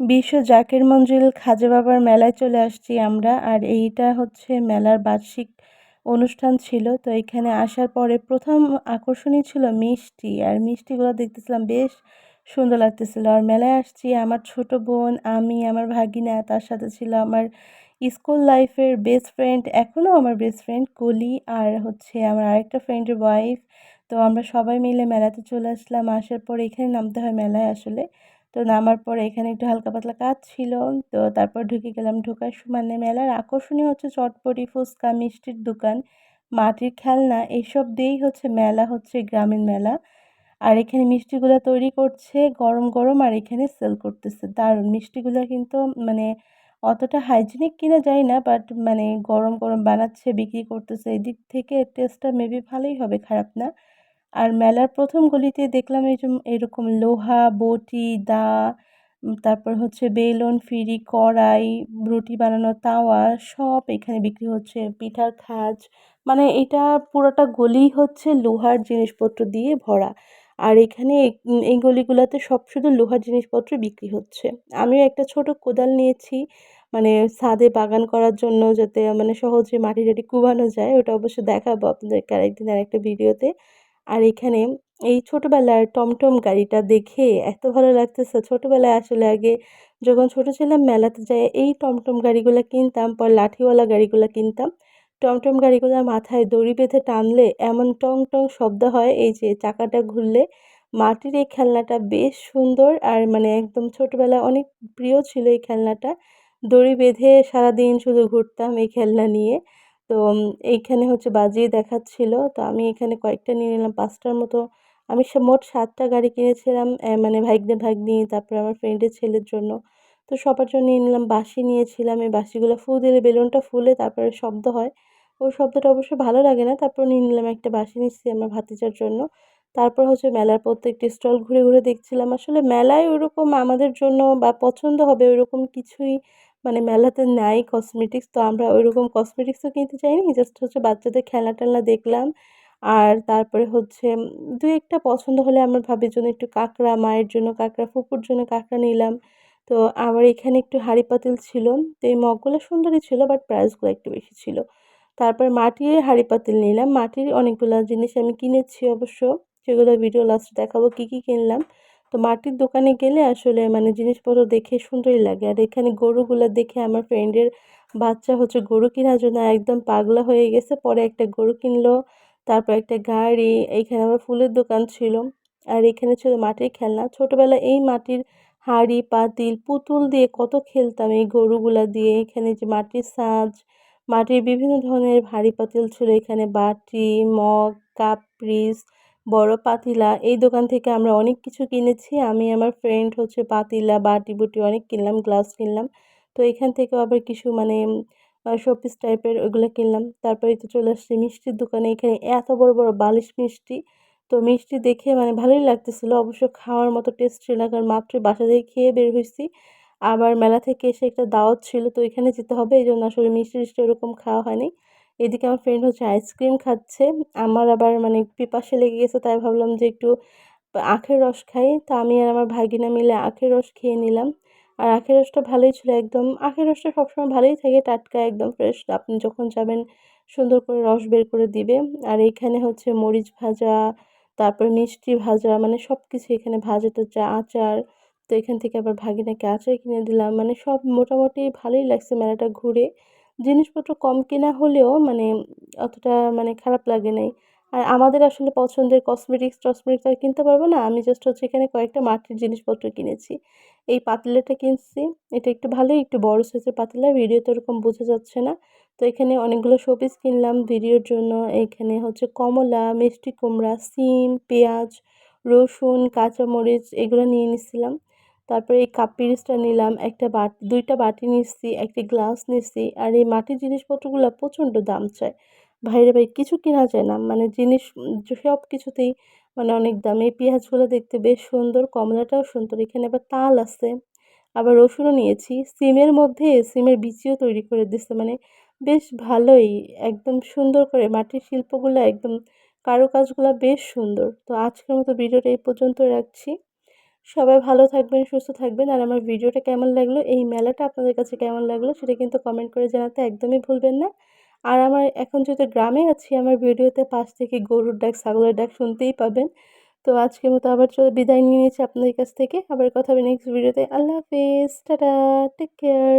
বিশ্ব জাকের মঞ্জিল খাজা বাবার মেলায় চলে আসছি আমরা, আর এইটা হচ্ছে মেলার বার্ষিক অনুষ্ঠান ছিল। তো এখানে আসার পরে প্রথম আকর্ষণীয় ছিল মিষ্টি, আর মিষ্টিগুলো দেখতেছিলাম বেশ সুন্দর লাগতেছিল। আর মেলায় আসছি আমার ছোট বোন, আমি, আমার ভাগিনা, তার সাথে ছিল আমার স্কুল লাইফের বেস্ট ফ্রেন্ড এখনও আমার বেস্ট ফ্রেন্ড কলি, আর হচ্ছে আমার আরেকটা ফ্রেন্ডের ওয়াইফ তো আমরা সবাই মিলে মেলাতে চলে আসলাম। আসার পর এখানে নামতে হয় মেলায় আসলে। তো নামার পরে এখানে একটু হালকা পাতলা কাজ ছিল। তো তারপর ঢুকে গেলাম ঢোকার মানে মেলার আকর্ষণীয় হচ্ছে চটপটি, ফুচকা, মিষ্টির দোকান, মাটির খেলনা এইসব দিয়েই হচ্ছে মেলা হচ্ছে গ্রামীণ মেলা। আর এখানে মিষ্টিগুলো তৈরি করছে গরম গরম আর এখানে সেল করতেছে। দারুণ! মিষ্টিগুলো কিন্তু মানে অতটা হাইজিনিক কিনা যায় না বাট মানে গরম গরম বানাচ্ছে, বিক্রি করতেছে। এদিক থেকে টেস্টটা মেবি ভালোই হবে, খারাপ না। আর মেলার প্রথম গলিতে দেখলাম এই এরকম লোহা, বটি, দা তারপর হচ্ছে বেলুন, ফিরি, কড়াই, রুটি বানানোর তাওয়া সব এখানে বিক্রি হচ্ছে। পিঠার খাজ মানে এটা পুরোটা গলি হচ্ছে লোহার জিনিসপত্র দিয়ে ভরা। আর এখানে এই গলিগুলোতে সব শুধু লোহার জিনিসপত্র বিক্রি হচ্ছে। আমিও একটা ছোট কোদাল নিয়েছি মানে ছাদে বাগান করার জন্য যাতে মানে সহজে মাটি টাটি কুবানো যায়, ওটা অবশ্য দেখাবো আপনাদেরকে আরেকদিন আরেকটা ভিডিওতে। আর এখানে এই ছোটোবেলার টমটম গাড়িটা দেখে এত ভালো লাগতেছে। ছোটোবেলায় আসলে আগে যখন ছোটো ছিলাম, মেলাতে যাই, এই টমটম গাড়িগুলো কিনতাম, পর লাঠিওয়ালা গাড়িগুলো কিনতাম। টমটম গাড়িগুলো মাথায় দড়ি বেঁধে টানলে এমন টং টং শব্দ হয়, এই যে চাকাটা ঘুরলে। মাটির এই খেলনাটা বেশ সুন্দর আর মানে একদম ছোটোবেলায় অনেক প্রিয় ছিল এই খেলনাটা। দড়ি বেঁধে সারাদিন শুধু ঘুরতাম এই খেলনা নিয়ে। তো এইখানে হচ্ছে বাজিয়ে দেখাচ্ছিল। তো আমি এখানে কয়েকটা নিয়ে নিলাম, পাঁচটার মতো। আমি মোট সাতটা গাড়ি কিনেছিলাম মানে ভাগ্নে ভাগ্নি, তারপরে আমার ফ্রেন্ডের ছেলের জন্য। তো সবার জন্য নিয়ে নিলাম, বাঁশি নিয়েছিলাম। এই বাঁশিগুলো ফু দিলে, বেলুনটা ফুলে তারপরে শব্দ হয়। ওই শব্দটা অবশ্য ভালো লাগে না, তারপর নিয়ে নিলাম একটা বাঁশি নিচ্ছি আমার ভাতিজার জন্য। তারপর হচ্ছে মেলার প্রত্যেকটি স্টল ঘুরে ঘুরে দেখছিলাম। আসলে মেলায় ওরকম আমাদের জন্য বা পছন্দ হবে ওইরকম কিছুই মানে মেলাতে নেয় কসমেটিক্স তো আমরা ওইরকম কসমেটিক্সও কিনতে চাইনি জাস্ট হচ্ছে বাচ্চাদের খেলনা টেলনা দেখলাম। আর তারপরে হচ্ছে দু একটা পছন্দ হলে আমার ভাবির জন্য একটু কাঁকড়া, মায়ের জন্য কাঁকড়া, ফুপুর জন্য কাঁকড়া নিলাম। তো আমার এখানে একটু হাঁড়ি পাতিল ছিল, তো এই মগগুলো সুন্দরই ছিল বাট প্রাইসগুলো একটু বেশি ছিল। তারপর মাটির হাঁড়ি পাতিল নিলাম, মাটির অনেকগুলো জিনিস আমি কিনেছি অবশ্য, সেগুলো ভিডিও লাস্টে দেখাবো কী কী কিনলাম। তো মাটির দোকানে গেলে আসলে মানে জিনিসপত্র দেখে সুন্দরই লাগে। আর এখানে গরুগুলো দেখে আমার ফ্রেন্ডের বাচ্চা হচ্ছে গরু কেনার জন্য একদম পাগলা হয়ে গেছে। পরে একটা গরু কিনলো, তারপর একটা গাড়ি এইখানে আমার ফুলের দোকান ছিল। আর এখানে ছিল মাটির খেলনা। ছোটোবেলায় এই মাটির হাঁড়ি, পাতিল, পুতুল দিয়ে কত খেলতাম এই গরুগুলা দিয়ে। এখানে যে মাটির সাজ, মাটির বিভিন্ন ধরনের হাঁড়ি পাতিল ছিল এখানে। বাটি, মগ কাপ পিস বড় পাতিলা, এই দোকান থেকে আমরা অনেক কিছু কিনেছি। আমি, আমার ফ্রেন্ড হচ্ছে পাতিলা, বাটি বুটি অনেক কিনলাম গ্লাস কিনলাম। তো এখান থেকেও আবার কিছু মানে শোপিস টাইপের ওগুলো কিনলাম। তারপরে তো চলে আসছি মিষ্টির দোকানে। এখানে এত বড় বড় বালিশ মিষ্টি। তো মিষ্টি দেখে মানে ভালোই লাগতেছিলো। অবশ্য খাওয়ার মতো টেস্ট ছিল না, কারণ মাত্র বাসা থেকে খেয়ে বের হয়েছি। আবার মেলা থেকে এসে একটা দাওয়াত ছিল, তো এখানে যেতে হবে। এই জন্য আসলে মিষ্টি টিষ্টি ওরকম খাওয়া হয়নি। এদিকে আমার ফ্রেন্ড হচ্ছে আইসক্রিম খাচ্ছে। আমার আবার মানে পিপাসে লেগে গেছে, তাই ভাবলাম যে একটু আখের রস খাই। তো আমি আর আমার ভাগিনা মিলে আখের রস খেয়ে নিলাম। আর আখের রসটা ভালোই ছিল একদম। আখের রসটা সবসময় ভালোই থাকে, টাটকা একদম ফ্রেশ আপনি যখন যাবেন, সুন্দর করে রস বের করে দিবে। আর এইখানে হচ্ছে মরিচ ভাজা, তারপর মিষ্টি ভাজা মানে সব কিছু এখানে ভাজা টাজা আচার। তো এখান থেকে আবার ভাগিনাকে আচার কিনে দিলাম। মানে সব মোটামুটি ভালোই লাগছে মেলাটা ঘুরে। জিনিসপত্র কম কেনা হলেও মানে অতটা মানে খারাপ লাগে নাই। আর আমাদের আসলে পছন্দের কসমেটিক্স টসমেটিক্স আর কিনতে পারব না, আমি জাস্ট হচ্ছে এখানে কয়েকটা মাটির জিনিসপত্র কিনেছি। এই পাতিলাটা কিনছি, এটা একটু ভালোই, একটু বড় সাইজের পাতিলা ভিডিওতে ওরকম বোঝা যাচ্ছে না। তো এখানে অনেকগুলো শোপিস কিনলাম ভিডিওর জন্য, এখানে হচ্ছে কমলা, মিষ্টি কুমড়া, সিম, পেঁয়াজ, রসুন, কাঁচামরিচ, এগুলো নিয়ে নিছিলাম। তারপরে এই কাপ পিরিচটা নিলাম, একটা বাটি, দুইটা বাটি নিচ্ছি, একটি গ্লাস নিচ্ছি, আর এই মাটির জিনিসপত্রগুলো প্রচণ্ড দাম চায়। ভাইরে ভাই, কিছু কেনা যায় না মানে জিনিস সব কিছুতেই মানে অনেক দাম। এই পেঁয়াজগুলো দেখতে বেশ সুন্দর, কমলাটাও সুন্দর, এখানে আবার তাল আছে, আবার রসুনও নিয়েছি। সিমের মধ্যে সিমের বিচিও তৈরি করে দিচ্ছে মানে বেশ ভালোই, একদম সুন্দর করে মাটির শিল্পগুলো, একদম কারুকাজগুলো বেশ সুন্দর। তো আজকের মতো ভিডিওটা এই পর্যন্ত রাখছি। সবাই ভালো থাকবেন, সুস্থ থাকবেন। আর আমার ভিডিওটা কেমন লাগল, এই মেলাটা আপনাদের কাছে কেমন লাগল, সেটা কিন্তু কমেন্ট করে জানাতে একদমই ভুলবেন না। আর আমার এখন যেহেতু গ্রামে আছি, আমার ভিডিওতে পাশ থেকে গরুর ডাক, ছাগলের ডাক শুনতেই পাবেন। তো আজকের মতো আবার চলে বিদায় নিয়ে নিয়েছি আপনাদের কাছ থেকে। আবার কথা হবে নেক্সট ভিডিওতে আল্লাহ হাফিজ। Ta ta. Take care